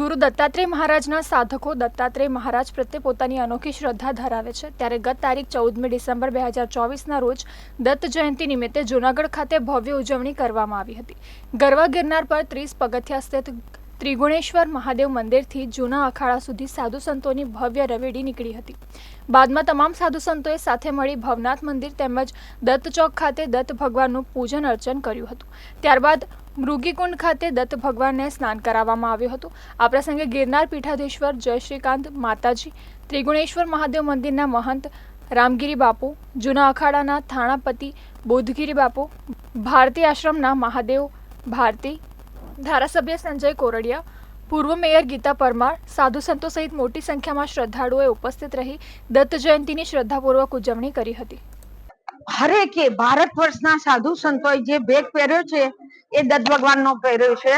ગુરુ દત્તાત્રેય મહારાજના સાધકો દત્તાત્રેય મહારાજ પ્રત્યે પોતાની અનોખી શ્રદ્ધા ધરાવે છે. ત્યારે ગત તારીખ ચૌદમી ડિસેમ્બર બે હજાર ચોવીસના રોજ દત્ત જયંતિ નિમિત્તે જૂનાગઢ ખાતે ભવ્ય ઉજવણી કરવામાં આવી હતી. ગરવા ગિરનાર પર ત્રીસ પગથિયા સ્થિત ત્રિગુણેશ્વર મહાદેવ મંદિરથી જૂના અખાડા સુધી સાધુ સંતોની ભવ્ય રવેડી નીકળી હતી. બાદમાં તમામ સાધુ સંતોએ સાથે મળી ભવનાથ મંદિર તેમજ દત્ત ચોક ખાતે દત્ત ભગવાનનું પૂજન અર્ચન કર્યું હતું. ત્યારબાદ મૃગીકુંડ ખાતે દત્ત ભગવાનને સ્નાન કરાવવામાં આવ્યું હતું. આ પ્રસંગે ગિરનાર પીઠાધીશ્વર જયશ્રીકાંત માતાજી, ત્રિગુણેશ્વર મહાદેવ મંદિરના મહંત રામગીરી બાપુ, જૂના અખાડાના થાણાપતિ બોધગીરી બાપુ, ભારતી આશ્રમના મહાદેવ ભારતી ધારાસભ્ય સંજય કોરડિયા, પૂર્વ મેયર ગીતા પરમાર, સાધુ સંતો સહિત મોટી સંખ્યામાં શ્રદ્ધાળુઓએ ઉપસ્થિત રહી દત્ત જયંતિની શ્રદ્ધાપૂર્વક ઉજવણી કરી હતી. હરેકે ભારત વર્ષના સાધુ સંતોએ જે ભેગ પહેર્યો છે, એ દત્ત ભગવાનનો પહેર્યો છે.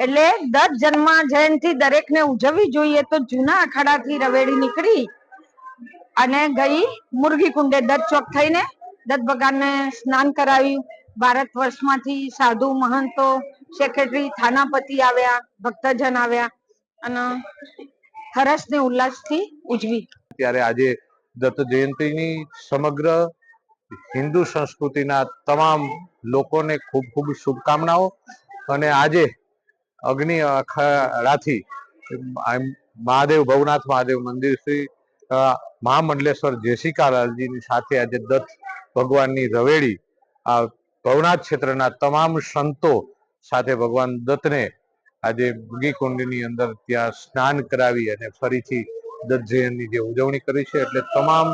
એટલે દત્ત જન્મ જયંતિ દરેકને ઉજવવી જોઈએ તો જૂના અખાડાથી રવેડી નીકળી અને ગઈ મુરગી કુંડે દત્ત ચોક થઈને દત્ત ભગવાનને સ્નાન કરાવ્યું. ભારત વર્ષમાંથી સાધુ મહંતો સેક્રેટરી થાનાપતિ આવ્યા, ભક્તજન આવ્યા અને હરસ ને ઉલ્લાસથી ઉજવી. ત્યારે આજે દત્ત જયંતિની સમગ્ર હિન્દુ સંસ્કૃતિના તમામ લોકોને ખૂબ ખૂબ શુભકામનાઓ અને આજે અગ્નિ અખાડાથી મહાદેવ, ભવનાથ મહાદેવ મંદિર શ્રી મહામંડલેશ્વર જેસિકાલાલજીની સાથે આજે દત્ત ભગવાનની રવેડી આ ભવનાથ ક્ષેત્રના તમામ સંતો સાથે ભગવાન દત્તને આજે ભૂગીકુંડની અંદર ત્યાં સ્નાન કરાવી અને ફરીથી દત્ત જયંતિની જે ઉજવણી કરી છે, એટલે તમામ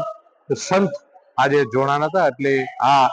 સંત આજે જોડાણ હતા, એટલે આ